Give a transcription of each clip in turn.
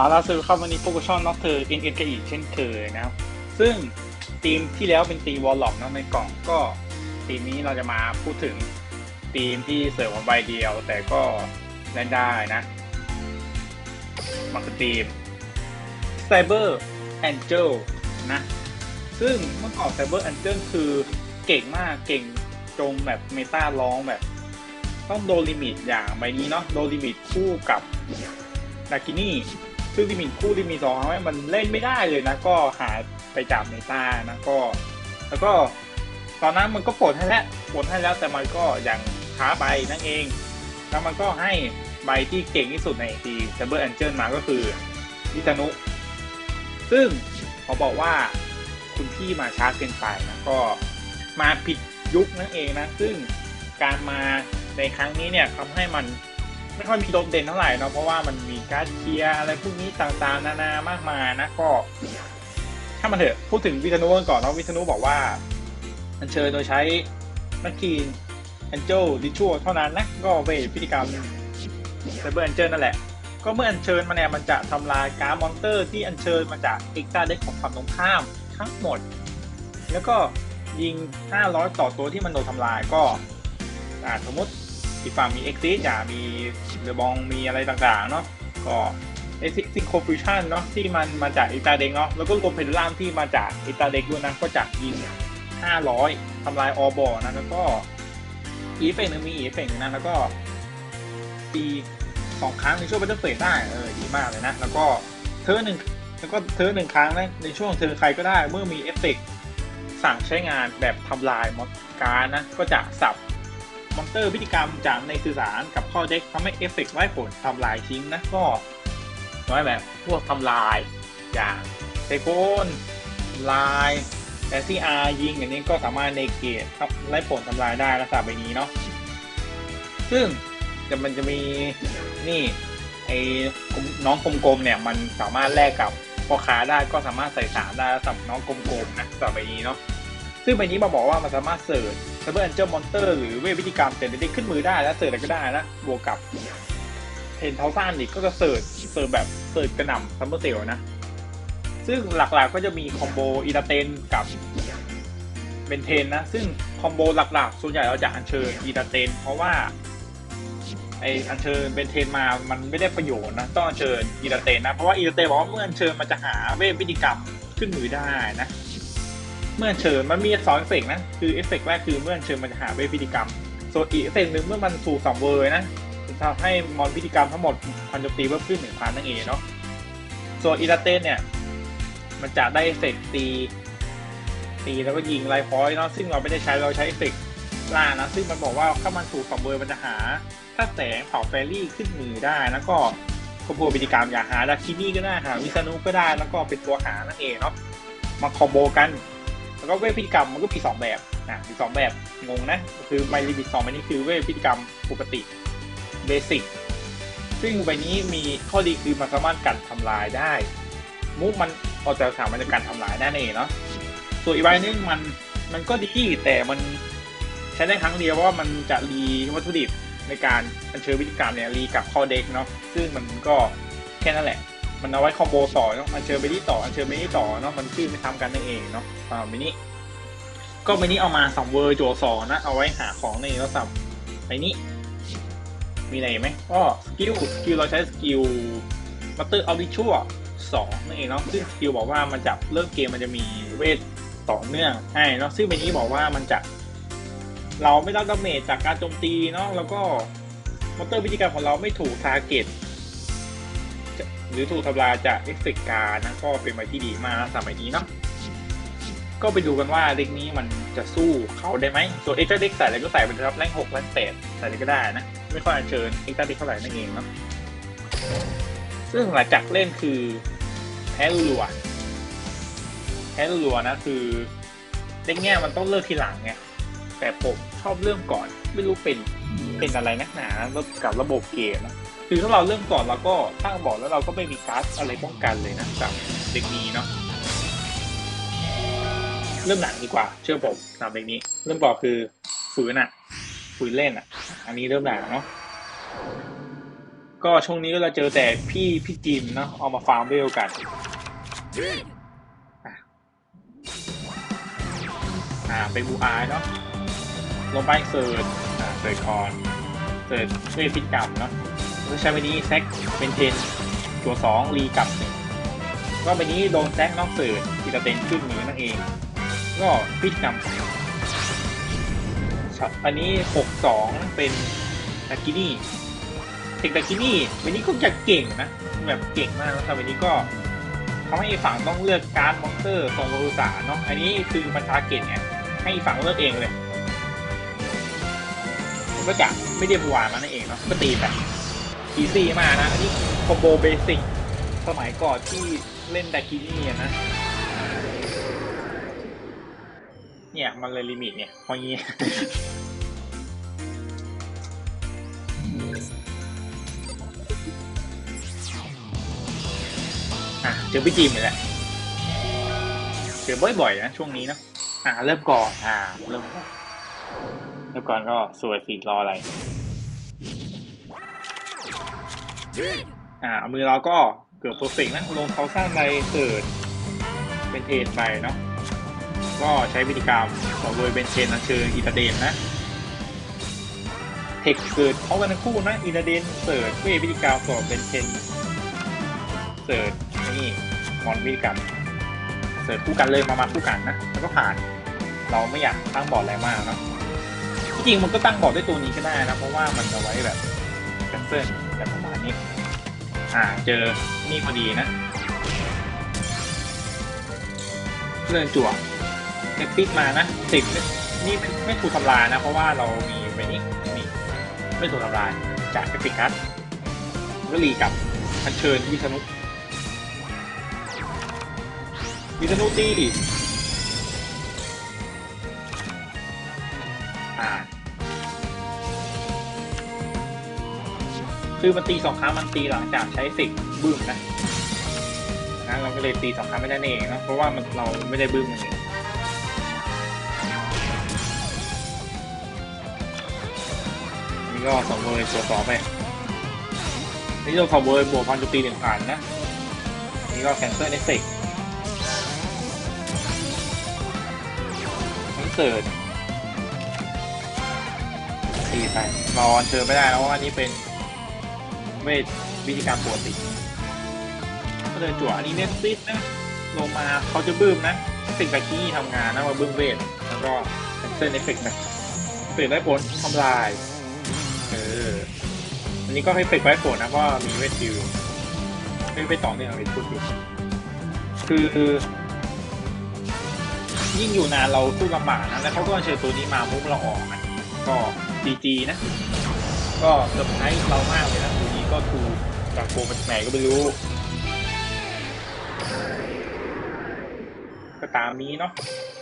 เอาล่ะสวัสดีครับวันนี้โปรโกช่องน็อกเธอเอ็นเอ็นกอีกเช่นเคยนะครับ ซึ่งทีมที่แล้วเป็นตีวอลล็อกนะในกล่องก็ทีมนี้เราจะมาพูดถึงทีมที่เสริมมาใบเดียว แต่ก็เล่นได้นะมันคือทีม Cyber Angel นะ ซึ่งเมื่อก่อน Cyber Angel คือเก่งมากเก่งจงแบบเมตาร้องแบบ ต้องโดลิมิตอย่างใบนี้เนาะโดลิมิตคู่กับดากินี่ ซึ่งลิมิตคู่ลิมิตสองทำให้มันเล่นไม่ได้เลยนะ ก็หายไปจากเมตานะก็ แล้วก็ตอนนั้นมันก็ปลดให้แล้วปลดให้แล้วแต่มันก็ยังช้าไปนั่นเอง แล้วมันก็ให้ใบที่เก่งที่สุดในทีม Cyber Angel มาก็คือวิษณุซึ่งเขาบอกว่าคุณพี่มาช้าเกินไปนะก็มาผิดยุคนั่นเองนะ ซึ่งการมาในครั้งนี้เนี่ยทำให้มัน ไม่ค่อยมีโดดเด่นเท่าไหร่เนาะเพราะว่ามันมีการเคลียร์อะไรพวกนี้ต่างๆ นานามากมายนะก็ถ้ามันเถอะพูดถึงวิษณุกันก่อนเนาะวิษณุบอกว่าอัญเชิญโดยใช้นักกีนแอนเจลดิชัวเท่านั้นนะก็เวทพิธีกรรมไซเบอร์แอนเจลนั่นแหละ ก็เมื่ออัญเชิญมาเนี่ยมันจะทำลายการ์ดมอนเตอร์ที่อัญเชิญมาจากเอ็กซ์ตาเด็กของฝั่งตรงข้ามทั้งหมด แล้วก็ยิง 500 ต่อตัวที่มันโดนทำลายก็อ่าสมมติอีกฝั่งมีเอ็กซิสอย่ามี เดบองมีอะไรต่างๆเนาะก็เอซิซิโคฟิชันเนาะที่มันมาจากอิตาเด็กเนาะแล้วก็รวมเพนล่ามที่มาจากอิตาเด็กด้วยนะ ก็จะยิง500ทำลายออบอนะแล้วก็อีเฟกหนึ่งมีอีเฟกหนึ่งนะแล้วก็ตีสองครั้งในช่วงบัตเตอร์เฟสได้เออดีมากเลยนะ แล้วก็เทอร์หนึ่งแล้วก็เทอร์หนึ่งครั้งนะในช่วงเทอร์ใครก็ได้เมื่อมีเอฟเฟกสั่งใช้งานแบบทำลายมอนการนะก็จะสับ มอนเตอร์พิธีกรรมจากในสื่อสารกับข้อเด็กทำให้เอฟเฟกต์ไว้ผลทำลายทิ้งนะก็น้อยแบบพวกทำลายอย่างเซโกนลายแต่ที่ R ยิงอย่างนี้ก็สามารถในเกตครับไล่ผลทำลายได้ลักษณะแบบนี้เนาะซึ่งจะมันจะมีนี่ไอ้น้องกลมๆเนี่ยมันสามารถแลกกับพ่อค้าได้ก็สามารถใส่สารได้สำหรับน้องกลมๆนะสำหรับใบนี้เนาะ ซึ่งใบนี้มาบอกว่ามันสามารถเสิร์ชซับเบอร์แอนเจลมอนเตอร์หรือเวทวิธีกรรมเสร็จได้ขึ้นมือได้แล้วเสิร์ชอะไรก็ได้นะ บวกกับเทนเทาซ่านอีกก็จะเสิร์ชเสิร์ชแบบเสิร์ชกระหน่ำซัมเมอร์เซลนะ ซึ่งหลักๆก็จะมีคอมโบอีตาเตนกับเบนเทนนะ ซึ่งคอมโบหลักๆ ส่วนใหญ่เราจะอัญเชิญอีตาเตนเพราะว่าไออัญเชิญเบนเทนมามันไม่ได้ประโยชน์นะ ต้องอัญเชิญอีตาเตนนะ เพราะว่าอีตาเตนบอกว่าเมื่ออัญเชิญมันจะหาเวทพิธีกรรมขึ้นมือได้นะ เมื่อเชิญมันมีสองเอฟเฟกนะ คือเอฟเฟกแรกคือเมื่อเชิญมันจะหาเวทพิธีกรรม ส่วนอีกเอฟเฟกหนึ่งเมื่อมันสู่สองเวอร์นะจะทำให้มอนพิธีกรรมทั้งหมดพันจมตีเพิ่มขึ้นหนึ่งพันนั่นเองเนาะส่วนอีตาเตนเนี่ย มันจะได้เอฟเฟกตีตีแล้วก็ยิงไลฟ์พอยต์เนาะซึ่งเราไม่ได้ใช้เราใช้เอฟเฟกล่านะซึ่งมันบอกว่าถ้ามันถูกสองเบอร์มันจะหา ถ้าแสงเผาแฟรี่ขึ้นมือได้แล้วก็คอมโบพิธีกรรมอย่าหาดาคินี่ก็ได้หาวิษณุก็ได้แล้วก็เป็นตัวหานั่นเองเนาะมาคอมโบกัน ก็เวทพิธีกรรมมันก็มีสองแบบอะมีสองแบบงงนะคือไมลิมิตสองใบนี้คือเวทพิธีกรรมปกติเบสิกซึ่งใบนี้มีข้อดีคือมันสามารถกันทำลายได้ มุกมันออกจากสามมันจะการทำลายนั่นเองเนาะส่วนอีกใบนึงมันมันก็ดีแต่มันใช้ได้ครั้งเดียวเพราะว่ามันจะรีวัตถุดิบในการอัญเชิญวิธีการเนี่ยรีกับข้อเด็กเนาะซึ่งมันก็แค่นั้นแหละ มันเอาไว้คอมโบต่อเนาะอัญเชิญไปที่ต่ออัญเชิญไปที่ต่อเนาะมันชื่อไม่ทำกันนั่นเองเนาะอ่าใบนี้ก็ใบนี้เอามาสองเวอร์จัวสองนะเอาไว้หาของในโทรศัพท์ใบนี้มีอะไรไหมก็สกิลสกิลเราใช้สกิลมัตเตอร์ออริชั่วสองนั่นเองเนาะซึ่งสกิลบอกว่ามันจะเริ่มเกมมันจะมีเวทต่อเนื่องให้เนาะซึ่งใบนี้บอกว่ามันจะ เราไม่รับดาเมจจากการโจมตีเนาะแล้วก็มอเตอร์วิธีการของเราไม่ถูกทาร์เก็ต หรือถูกทำลายจากเอฟเฟกการนะก็เป็นใบที่ดีมากสมัยนี้เนาะก็ไปดูกันว่าเด็กนี้มันจะสู้เขาได้ไหมส่วนเอ็กซ์เด็กใส่อะไรก็ใส่ไปนครับแรงหกแรงแปดใส่อะไรก็ได้นะ ไม่ค่อยเชิญเอ็กซ์เด็กเท่าไหร่นั่นเองเนาะซึ่งหลังจากเล่นคือแพ้รัวแพ้รัวนะคือเด็กเนี้ยมันต้องเลิกทีหลังไงแต่ผมชอบเริ่มก่อน ไม่รู้เป็นเป็นอะไรนักหนากับระบบเกมนะ คือถ้าเราเริ่มก่อนเราก็ตั้งบอร์ดแล้วเราก็ไม่มีการ์ดอะไรป้องกันเลยนะกับเด็กนี้เนาะเริ่มหนังดีกว่า เชื่อผมสามเด็กนี้ เริ่มก่อนคือฝืนอะฝืนเล่นอะอันนี้เริ่มหนังเนาะก็ช่วงนี้ก็เราเจอแต่พี่พี่จิมเนาะเอามาฟาร์มเวลกันอ่าเป็นบูอายเนาะลงไปเสิร์ชอ่าเสิร์ชคอนเสิร์ชช่วยพิกรรมเนาะ แล้วใช้วันนี้แซกเป็นเทนตัวสองรีกลับหนึ่งก็วันนี้โดนแซกนอกเสิร์ชทีละเต็นขึ้นมือนั่นเอง ก็พิกรรมอันนี้หกสองเป็นตากินี่เทคตากินี่วันนี้ก็จะเก่งนะแบบเก่งมากแล้วแต่วันนี้ก็ทำให้ฝั่งต้องเลือกการ์ดมอนสเตอร์ทรงโรสาเนาะอันนี้คือมันทาร์เก็ตไงให้ฝั่งเลือกเองเลยก็จะไม่ได้บวานมันนั่นเองเนาะก็ตีแบบ อีซี่มากนะอันนี้คอมโบเบสิกสมัยก่อนที่เล่นดากินี่นะ เนี่ยมันเลยลิมิตเนี่ยพองี้อะเจอพี่จีมเลยแหละเจอบ่อยๆนะช่วงนี้เนะอะเริ่มก่อนอ่าเริ่มก่อนเริ่มก่อนก็สวยฟีดรออะไร อ่ามือเราก็เกือบเพอร์เฟกต์นะลงเขาสร้างใบเกิดเป็นเทนไปเนาะก็ใช้วิธีการต่อโดยเป็นเทนอัญเชิญอีตาเดนนะเทคเกิดเขากันทั้งคู่นะอีตาเดนเสิร์ชด้วยวิธีการต่อเป็นเทนเสิร์ชนี่มอนวิธีการเสิร์ชคู่กันเลยมามาคู่กันนะแล้วก็ผ่าน เราไม่อยากตั้งบอร์ดอะไรมากนะที่จริงมันก็ตั้งบอร์ดด้วยตัวนี้ก็ได้นะเพราะว่ามันเอาไว้แบบแคนเซิล แบบประมาณนี้ อ่าเจอนี่พอดีนะเลื่อนจั่วเน็ตฟิกมานะติดนี่ไม่ถูกทำลายนะ เพราะว่าเรามีไปนี่นี่ไม่ถูกทำลายจากเอฟิกัสก็รีกับอัญเชิญวิษณุวิษณุตี คือมันตีสองครั้งมันตีหลังจากใช้สิกบึ้มนะนะเราก็เลยตีสองครั้งไม่ได้นเองนะเพราะว่ามันเราไม่ได้บึ้มมันเองนี่ก็สองเวอร์ตัวต่อไปนี่เราสองเวอร์บวกพันจุตีหนึ่งผ่านนะนี่ก็แคนเซิลเอฟเฟกต์นี่เสิร์ชตีไปรอเชิญไม่ได้แล้วว่านี่เป็น เวทวิธีการปกติก็เดินจั่วอันนี้เน็ตซิสนะลงมาเขาจะบึ้มนะสิ่งแบบที่ทำงานนะมาบึ้มเวทแล้วก็เป็นเส้นเอฟเฟกต์แบบเปลี่ยนได้ผลทำลายเอออันนี้ก็ให้เฟกไว้ผลนะว่ามีเวทดิวไม่ไปต่อเนื่องเลยพูดอยู่คือยิ่งอยู่นานเราสู้ลำบากนะแล้วเขาก็เชิญตัวนี้มามุ้งเราออกนะก็จีจีนะ ก็เซอร์ไพรส์เรามากเลยนะ ก็ถูกจากโปรมาจากไหนก็ไม่รู้ ก็ตามนี้เนาะ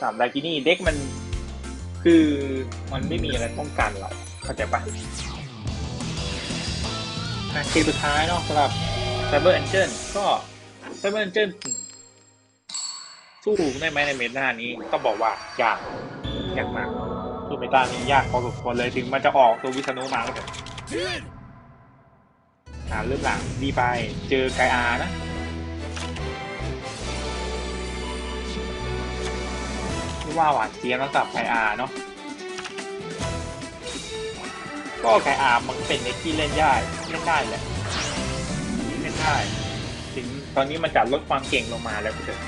สามดากินี่เด็กมันคือมันไม่มีอะไรป้องกันเราเข้าใจปะอะเกมสุดท้ายเนาะสำหรับ Cyber Angel ก็ Cyber Angel สู้ได้ไหมในเมตานี้ต้องบอกว่ายากยากมากสู้เมตานี้ยากพอสมควรเลยถึงมันจะออกตัววิษณุมาก็เถอะ อ่าเริ่มหลังดีไป เจอไกอานะไม่ว่าหวานเจี๊ยบแล้วกับไกอาเนาะก็ไกอามันเป็นเน็กที่เล่นได้เล่นได้แหละเล่นได้ถึงตอนนี้มันจัดลดความเก่งลงมาแล้วก็เถอะ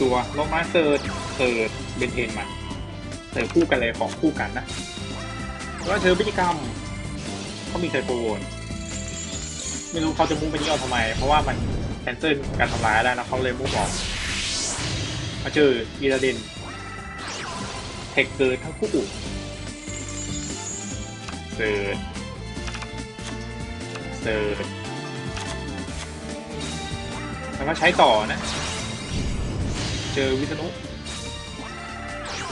ตัวลงมาเซิร์ชเซิร์ชเบนเทนมาเสิร์ฟคู่กันเลยของคู่กันนะว่าเธอพฤติกรรมเขามีเทอร์โบน ไม่รู้เขาจะมุ่งไปนี่เอาทำไม เพราะว่ามันแคนเซิลการทำลายแล้วนะเขาเลยมุ่งออกมาเจออีราเดนเทคเกิดทั้งคู่เสิร์ชเสิร์ชแล้วก็ใช้ต่อนะ เจอวิษณุ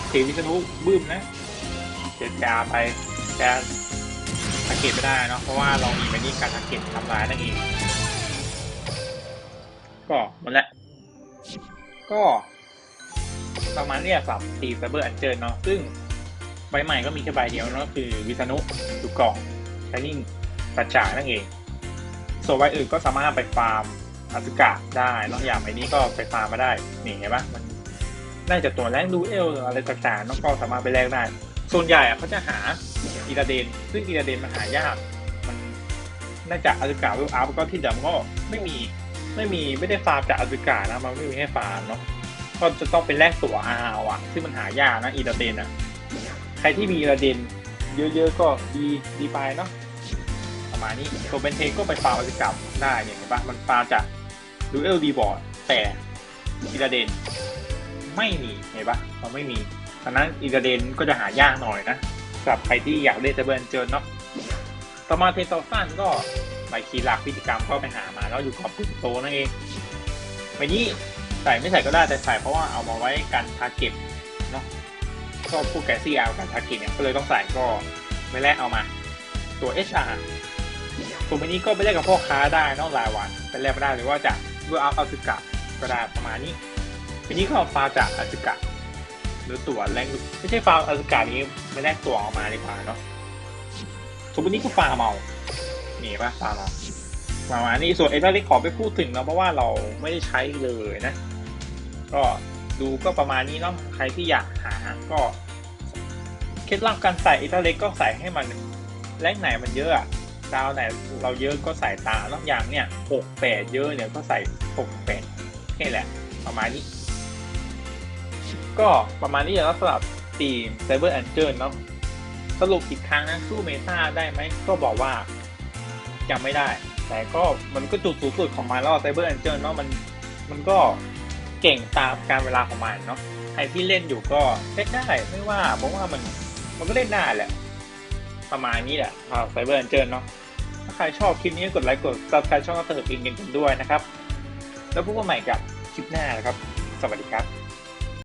เทวิษณุบึ้มนะเจ็ดจาไปจะ เกตไม่ได้เนาะเพราะว่าเรามีไปนี่การสังเกตทำร้ายนั่นเองก็หมดแล้วก็ประมาณเนี้ยสับตีไซเบอร์อันเจอเนาะซึ่งใบใหม่ก็มีแค่ใบเดียวนะคือวิษณุถูกองชานิ่งปัจจานั่นเอง ส่วนใบอื่นก็สามารถไปฟาร์มอาซึกะได้นอกอย่างไอ้นี้ก็ไปฟาร์มมาได้นี่เห็นปะมันน่าจะตัวแรงดูเอลอะไรต่างๆน้องก็สามารถไปแลกได้ ส่วนใหญ่เขาจะหา อีราเดน ซึ่งอีราเดนมันหายาก มันน่าจะอาซึกะวิวอัพก็ที่เดิมก็ไม่มีไม่มีไม่ได้ฟาร์มจากอาซึกะนะมันไม่มีให้ฟาร์มเนาะก็จะต้องเป็นแลกตัวอาร์อะซึ่งมันหายากนะอีราเดนอะใครที่มีอีราเดนเยอะๆก็ดีดีไปเนาะประมาณนี้ตัวเป็นเทก็ไปฟาร์มอาซึกะได้เนี่ยเห็นปะมันฟาร์มจากดูเอลดีบอร์ดแต่อีราเดนไม่มีเห็นปะมันไม่มีฉะนั้นอีราเดนก็จะหายากหน่อยนะ สำหรับใครที่อยากเล่นเซเบิร์นเจอเนาะต่อมาเทนโซซันก็ใบคีย์หลักพิธีกรรมก็ไปหามาแล้วอยู่กับปุ๊บโตนั่นเองใบนี้ใส่ไม่ใส่ก็ได้แต่ใส่เพราะว่าเอามาไว้กันทาร์เก็ตเนาะก็พวกแกซี่เอากันทาร์เก็ตเนี่ยก็เลยต้องใส่ก็ไม่แลกเอามา ตัว HR ตัวใบนี้ก็ไปแลกกับพ่อค้าได้เนอกรายวันเป็นแลกไม่ได้หรือว่าจากเพื่อเอาอาซึกะก็ได้ประมาณนี้ใบนี้ก็ฟาจากอาซึกะ หรือตัวแรงไม่ใช่ฟาอาซึกะนี้ไม่แลกตัวออกมาดีกว่าเนาะสมมตินี้ก็ฟาร์มเอานี่ปะฟาร์มเอาประมาณนี้ส่วนเอเดอร์ขอไปพูดถึงนะเพราะว่าเราไม่ได้ใช้เลยนะ ก็ดูก็ประมาณนี้เนาะใครที่อยากหาก็เคล็ดลับการใส่อเดอร์เล็กก็ใส่ให้มันแรงไหนมันเยอะอะดาวไหนเราเยอะก็ใส่ตามนอกอย่างเนี่ยหกแปดเยอะเนี่ยก็ใส่หกแปดแค่แหละ ประมาณนี้ ก็ประมาณนี้แล้วสำหรับทีม Cyber Angel เนาะสรุปอีกครั้งนะสู้เมตาได้ไหมก็บอกว่ายังไม่ได้ แต่ก็มันก็จุดสูงสุดของมันแล้วไซเบอร์แอนเจลเนาะมันมันก็เก่งตามการเวลาของมันเนาะใครที่เล่นอยู่ก็เล่นได้ไม่ว่าเพราะว่ามันมันก็เล่นได้แหละ ประมาณนี้แหละไซเบอร์แอนเจลเนาะถ้าใครชอบคลิปนี้กดไลค์กด subscribe ช่องเติร์ดอินกันด้วยนะครับ แล้วพบกันใหม่กับคลิปหน้านะครับ สวัสดีครับ